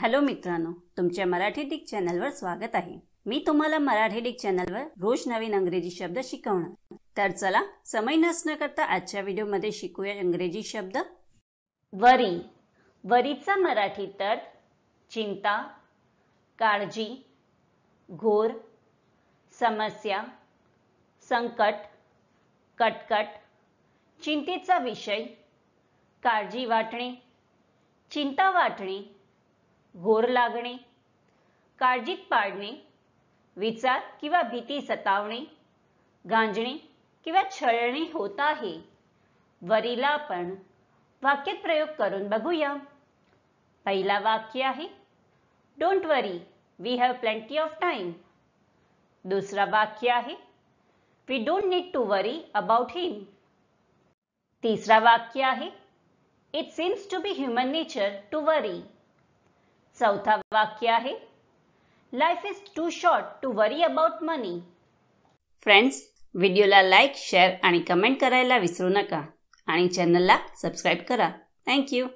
Hello मित्रांनो तुमच्या Marathi Dick चॅनलवर स्वागत आहे. मी तुम्हाला मराठी डिक चॅनलवर रोज नवीन अंग्रेजी शब्द शिकवणार. तर चला समय नसणं करता आजच्या व्हिडिओमध्ये शिकूया इंग्रजी शब्द. वरी. वरीचा मराठी तर चिंता काळजी घोर समस्या संकट कटकट चिंतेचा विषय काळजी वाटणे चिंता वाटणे घोर लागणे काळजीत पाडणे विचार किंवा भीती सतावणे गांजणे किंवा छळणे होत आहे. वरीला आपण वाक्यात प्रयोग करून बघूया. पहिला वाक्य आहे don't worry we have plenty of time दुसरा वाक्य आहे we don't need to worry about him तिसरा वाक्य आहे it seems to be human nature to worry चौथा वाक्य आहे. Life is too short to worry about money friends व्हिडिओला लाईक शेअर आणि कमेंट करायला विसरू नका. आणि चॅनलला सबस्क्राईब करा. थँक्यू